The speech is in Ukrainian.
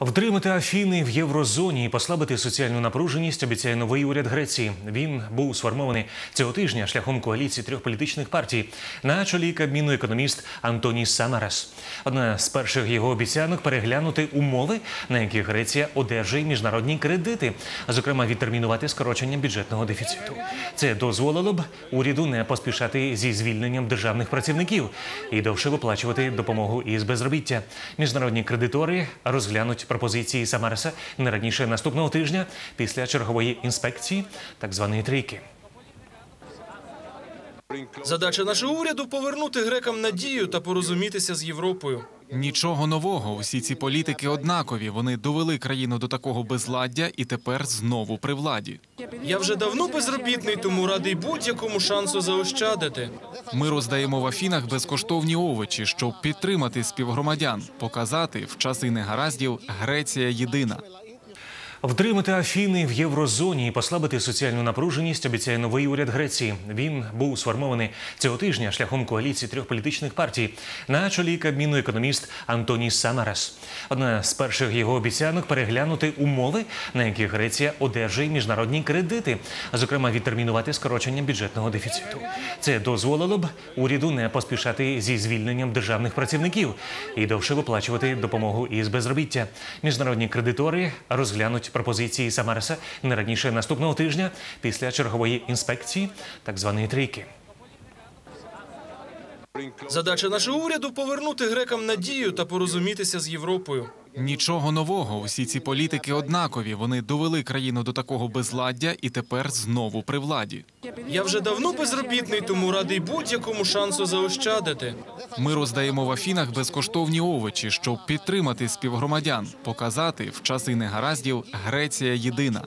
Втримати Афіни в єврозоні і послабити соціальну напруженість обіцяє новий уряд Греції. Він був сформований цього тижня шляхом коаліції трьох політичних партій. На чолі кабміну економіст Антоній Самарас. Одна з перших його обіцянок переглянути умови, на які Греція одержує міжнародні кредити, зокрема відтермінувати скорочення бюджетного дефіциту. Це дозволило б уряду не поспішати зі звільненням державних працівників і довше виплачувати допомогу із безробіття. Міжнародні кредитори розглянуть пропозиції Самареса не раніше наступного тижня після чергової інспекції, так званої трійки. Задача нашого уряду повернути грекам надію та порозумітися з Європою. Нічого нового. Усі ці політики однакові. Вони довели країну до такого безладдя і тепер знову при владі. Я вже давно безробітний, тому радий будь-якому шансу заощадити. Ми роздаємо в Афінах безкоштовні овочі, щоб підтримати співгромадян, показати в часи негараздів Греція єдина. Втримати Афіни в єврозоні і послабити соціальну напруженість обіцяє новий уряд Греції. Він був сформований цього тижня шляхом коаліції трьох політичних партій. На чолі кабміну економіст Антоній Самарас. Одна з перших його обіцянок переглянути умови, на які Греція одержує міжнародні кредити, а зокрема відтермінувати скорочення бюджетного дефіциту. Це дозволило б уряду не поспішати зі звільненням державних працівників і довше виплачувати допомогу із безробіття. Міжнародні кредитори розглянуть пропозиції Самареса не раніше наступного тижня після чергової інспекції, так званої трійки. Задача нашого уряду повернути грекам надію та порозумітися з Європою. Нічого нового. Усі ці політики однакові. Вони довели країну до такого безладдя і тепер знову при владі. Я вже давно безробітний, тому радий будь-якому шансу заощадити. Ми роздаємо в Афінах безкоштовні овочі, щоб підтримати співгромадян, показати в часи негараздів Греція єдина.